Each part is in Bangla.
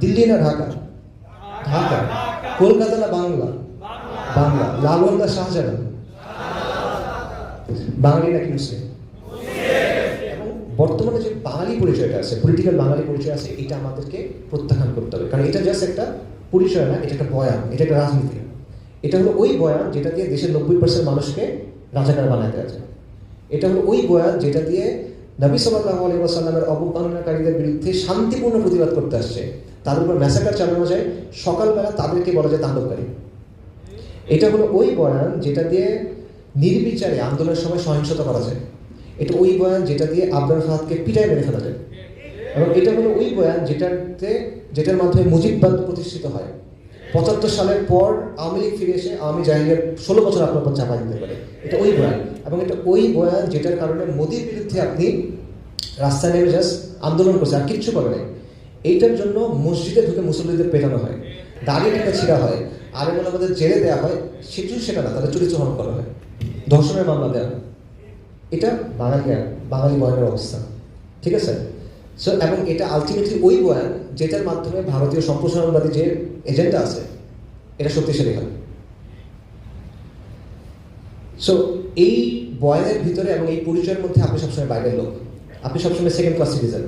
দিল্লি না ঢাকা? ঢাকা। কলকাতা না বাংলা? বাংলা। না শাহজাহান বাঙালি নাকি মুসলিম? বর্তমানে যে বাঙালি পরিচয়টা আছে পলিটিক্যাল বাঙালি পরিচয় আছে, এটা আমাদেরকে প্রত্যাখ্যান করতে হবে। কারণ এটা জাস্ট একটা পরিচয় না, এটা একটা বয়ান, এটা একটা রাজনীতি। এটা হলো ওই বয়ান যেটা দিয়ে দেশের নব্বই পার্সেন্ট মানুষকে রাজাকার বানাতে আছে। এটা হলো ওই বয়ান যেটা দিয়ে নবী সাল্লাহ আলী ওয়াসাল্লামের অবমাননাকারীদের বিরুদ্ধে শান্তিপূর্ণ প্রতিবাদ করতে আসছে। তার উপর ম্যাসাকার চালানো যায়। সকালবেলা তাদেরকে বলা যায় তাণ্ডবকারী। এটা হলো ওই বয়ান যেটা দিয়ে নির্বিচারে আন্দোলনের সময় সহিংসতা করা যায়। এটা ওই বয়ান যেটা দিয়ে আবরার ফাহাদকে পিটায় মেরে ফেলা যায়। এবং এটা হলো ওই বয়ান যেটাতে যেটার মাধ্যমে মুজিববাদ প্রতিষ্ঠিত হয়। পঁচাত্তর সালের পর আওয়ামী লীগ ফিরে এসে আওয়ামী জাহিরের ষোলো বছর আপনার উপর চাপা দিতে পারে। এটা ওই বয়ান। এবং এটা ওই বয়ান যেটার কারণে মোদির বিরুদ্ধে আপনি রাস্তায় নেমে জাস্ট আন্দোলন করছে আর কিচ্ছু করে নাই। এইটার জন্য মসজিদে ঢুকে মুসল্লিদের পেটানো হয়, দাঁড়িয়ে টেনে ছিঁড়া হয় আর এমন আমাদের জেলে দেওয়া হয় সেটু সেটা না, তাদের চরিত্র হরণ করা হয়। ধর্ষণের মামলা দেওয়া। এটা বাঙালি বাঙালি বয়ানের অবস্থা। ঠিক আছে? সো এবং এটা আলটিমেটলি ওই বয়ান যেটার মাধ্যমে ভারতীয় সম্প্রসারণবাদী যে এজেন্ডা আছে, এটা শক্তিশালী হয় সো এই বয়ানের ভিতরে এবং এই পরিচয়ের মধ্যে আপনি সবসময় বাইরের লোক। আপনি সবসময় সেকেন্ড ক্লাস সিটিজেন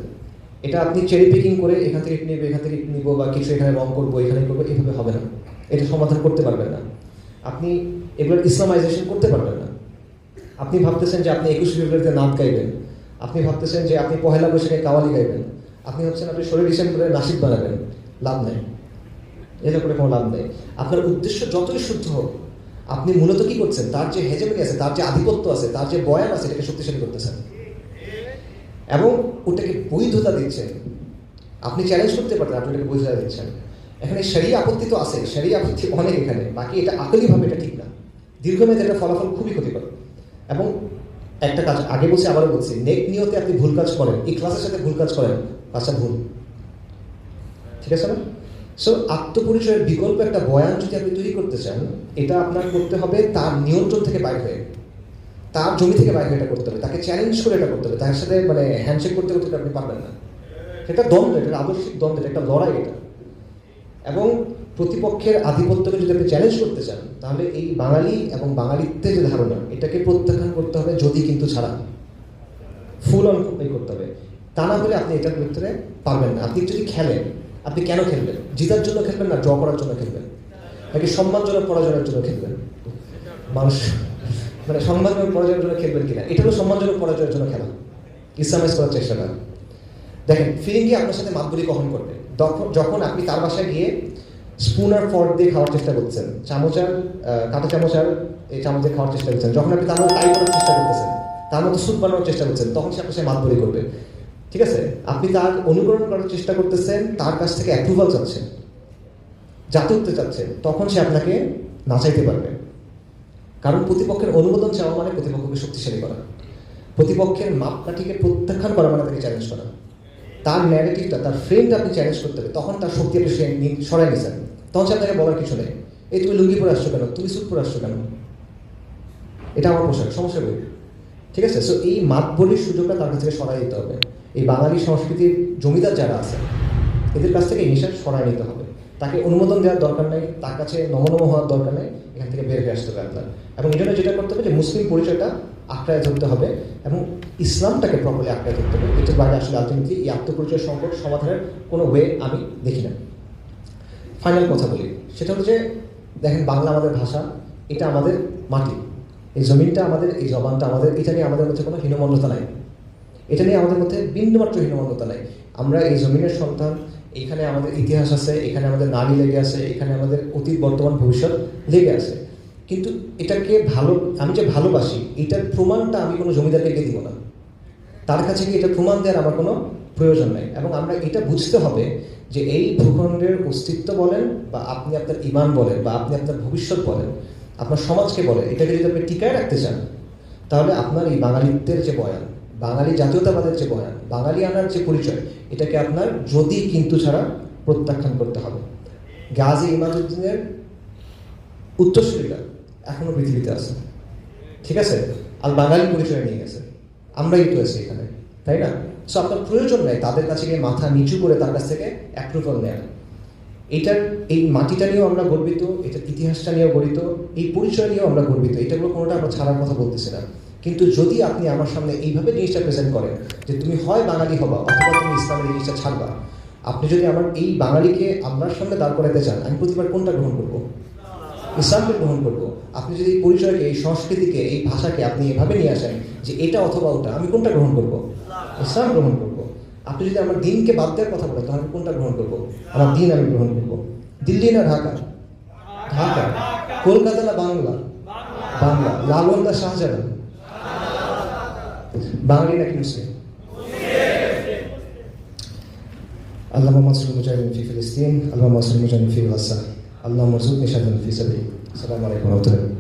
এটা আপনি চেরি পিকিং করে এখান থেকে নিবো, এখান থেকে নিবো বা কিছু এখানে রং করব, এখানে করব এইভাবে হবে না। এটা সমাধান করতে পারবেন না। আপনি এগুলোর ইসলামাইজেশন করতে পারবেন না। আপনি ভাবতেছেন যে আপনি একুশে ফেব্রুয়ারিতে নাম গাইবেন। আপনি ভাবতেছেন যে আপনি পহেলা বৈশাখে কাওয়ালি গাইবেন। আপনি ভাবছেন আপনি ষোলোই ডিসেম্বরে নাসিক বানাবেন। লাভ নেই। এটা করে কোনো লাভ নেই। আপনার উদ্দেশ্য যতই শুদ্ধ হোক, আপনি মূলত কি করছেন? তার যে হেজেমনি আছে, তার যে আধিপত্য আছে, তার যে বয়ান আছে, এটাকে শক্তিশালী করতেছেন। এবং ওটাকে বৈধতা দিচ্ছেন। আপনি চ্যালেঞ্জ করতে পারতেন, আপনি এটাকে বৈধতা দিচ্ছেন। এখানে সেরিয়া আপত্তি তো আছে সেরিয়া আপত্তি অনেক এখানে। বাকি এটা আকলিভাবে এটা ঠিক না। দীর্ঘমেয়াদে এটা ফলাফল খুবই ক্ষতিকর। এবং একটা কাজ, আগে বলছি, আবারও বলছি নেক নিয়তে আপনি ভুল কাজ করেন? এই ক্লাসের সাথে ভুল কাজ করেন? আচ্ছা ভুল। ঠিক আছে না সো আত্মপরিচয়ের বিকল্প একটা বয়ান যদি আপনি তৈরি করতে চান, এটা আপনার করতে হবে তার নিয়ন্ত্রণ থেকে বাইর হয়ে। তার জমি থেকে বাইরে এটা করতে হবে। তাকে চ্যালেঞ্জ করে এটা করতে হবে। তার সাথে মানে হ্যান্ডশেক করতে করতে আপনি পারবেন না। এটা দ্বন্দ্ব, এটা আদর্শিক দ্বন্দ্ব, এটা একটা লড়াই এটা। এবং প্রতিপক্ষের আধিপত্যকে যদি আপনি চ্যালেঞ্জ করতে চান, তাহলে এই বাঙালি এবং বাঙালিত্বের যে ধারণা, এটাকে প্রত্যাখ্যান করতে হবে যদি কিন্তু ছাড়া। ফুল অন করতে হবে। তা না হলে আপনি এটার ভিতরে পারবেন না। আপনি যদি খেলেন, আপনি কেন খেলবেন? জিতার জন্য খেলবেন না ড্র করার জন্য খেলবেন? নাকি সম্মানজনক পরাজয়ের জন্য খেলবেন? মানুষ মানে সম্মানজনক পরাজয়ের জন্য খেলবেন কিনা? এটা হলো সম্মানজনক পরাজয়ের জন্য খেলা। ইসলামাইজ করার চেষ্টা করেন। দেখেন ফিরিঙ্গি আপনার সাথে মাতবুরি কখন করবে? যখন আপনি তার বাসায় গিয়ে স্পুন আর ফর্ক দিয়ে খাওয়ার চেষ্টা করছেন। চামচার কাঁটা চামচার এই চামচ দিয়ে খাওয়ার চেষ্টা করছেন। যখন আপনি তার টাই করার চেষ্টা করতেছেন তার মতো স্যুপ বানানোর চেষ্টা করছেন, তখন সে আপনার সাথে মাতবুরি করবে। ঠিক আছে? আপনি তার অনুকরণ করার চেষ্টা করতেছেন, তার কাছ থেকে অ্যাপ্রুভাল চাচ্ছেন। উঠতে চাচ্ছেন, তখন সে আপনাকে নাচাইতে পারবে। কারণ প্রতিপক্ষের অনুমোদন চাওয়া মানে প্রতিপক্ষকে শক্তিশালী করা। প্রতিপক্ষের মাপকাঠিকে প্রত্যাখ্যান করা মানে তাকে চ্যালেঞ্জ করা। তার ন্যারেটিভটা তার ফ্রেমটা আপনি চ্যালেঞ্জ করতে হবে, তখন তার শক্তি আপনি সরাই নিছেন। তখন সে আপনাকে বলার কিছু নেই। এই তুমি লুঙ্গি পরে আসছো কেন? তুমি স্যুট পরে আসছো কেন? এটা আমার পোশাক, সমস্যা নেই ঠিক আছে? সো এই মাতবলির সুযোগটা তার কাছ থেকে সরাই দিতে হবে। এই বাঙালি সংস্কৃতির জমিদার যারা আছে, এদের কাছ থেকে এই নেশা সরাই নিতে হবে। তাকে অনুমোদন দেওয়ার দরকার নেই, তার কাছে নমনম হওয়ার দরকার নেই, এখান থেকে বের হয়ে আসতে হবে আপনার এবং এই জন্য যেটা করতে হবে যে মুসলিম পরিচয়টা আঁকড়ায় ধরতে হবে এবং ইসলামটাকে প্রপারলি আঁকড়ায় ধরতে হবে। এটার বাইরে আসলে আলটিমেটলি এই আত্মপরিচয় সংকট সমাধানের কোনো ওয়ে আমি দেখি না। ফাইনাল কথা বলি। সেটা হলো যে, দেখেন বাংলা আমাদের ভাষা, এটা আমাদের মাটি। এই জমিনটা আমাদের, এই জবানটা আমাদের, এটা নিয়ে আমাদের মধ্যে কোনো হীনমন্যতা নাই। এটা নিয়ে আমাদের মধ্যে বিন্দুমাত্র হীনমন্যতা নাই। আমরা এই জমিনের সন্তান, এখানে আমাদের ইতিহাস আছে, এখানে আমাদের নারী লেগে আছে, এখানে আমাদের অতীত, বর্তমান, ভবিষ্যৎ লেগে আছে। কিন্তু এটাকে ভালো, আমি যে ভালোবাসি, এটার প্রমাণটা আমি কোনো জমিদারকে দিব না। তার কাছে কি এটা প্রমাণ দেওয়ার আমার কোনো প্রয়োজন নেই। এবং আমরা এটা বুঝতে হবে যে এই ভূখণ্ডের অস্তিত্ব বলেন বা আপনি আপনার ইমান বলেন বা আপনি আপনার ভবিষ্যৎ বলেন, আপনার সমাজকে বলেন, এটাকে যদি আপনি টিকায় রাখতে চান, তাহলে আপনার এই বাঙালিত্বের যে বয়ান, বাঙালি জাতীয়তাবাদের যে বয়ান, বাঙালি আনার যে পরিচয়, এটাকে আপনার যদি কিন্তু ছাড়া প্রত্যাখ্যান করতে হবে। গাজী ইমাজুদ্দিনের উত্তরসূরিরা এখনও পৃথিবীতে আছে। ঠিক আছে? আর বাঙালি পরিচয় নিয়ে গেছে। আমরাই তো আছি এখানে, তাই না? সো আপনার প্রয়োজন নেই, তাদের কাছে গিয়ে মাথা নিচু করে তার কাছ থেকে অ্যাপ্রুভাল নেওয়া এটার, এই মাটিটা নিয়েও আমরা গর্বিত, এটার ইতিহাসটা নিয়েও গর্বিত, এই পরিচয় নিয়েও আমরা গর্বিত, এটাগুলো কোনোটা আমরা ছাড়ার কথা বলতেছি না। কিন্তু যদি আপনি আমার সামনে এইভাবে জিনিসটা প্রেজেন্ট করেন, যে তুমি হয় বাঙালি হবা অথবা তুমি ইসলামের জিনিসটা ছাড়বা, আপনি যদি আমার এই বাঙালিকে আপনার সামনে দাঁড় করাতে চান, আমি প্রতিবার কোনটা গ্রহণ করব? ইসলামকে গ্রহণ করব। আপনি যদি এই পরিচয়কে, এই সংস্কৃতিকে, এই ভাষাকে আপনি এভাবে নিয়ে আসেন যে এটা অথবা ওটা, আমি কোনটা গ্রহণ করব? ইসলাম গ্রহণ করব। আপনি যদি আমার দিনকে বাদ দেওয়ার কথা বলেন, তাহলে আমি কোনটা গ্রহণ করব? আমার দিন আমি গ্রহণ করব। দিল্লি না ঢাকা? ঢাকা। কলকাতা না বাংলা? বাংলা। লালন্দা শাহজাহান বাঙালি না মুসলিম? আল্লাহ মাসুল মুজাহিদিন ফি ফিলিস্তিন, আল্লাহ মাসুল মুজাহিদিন ফি গাজা। اللهم ارزقني شهادا في سبيلك. السلام عليكم ورحمة الله.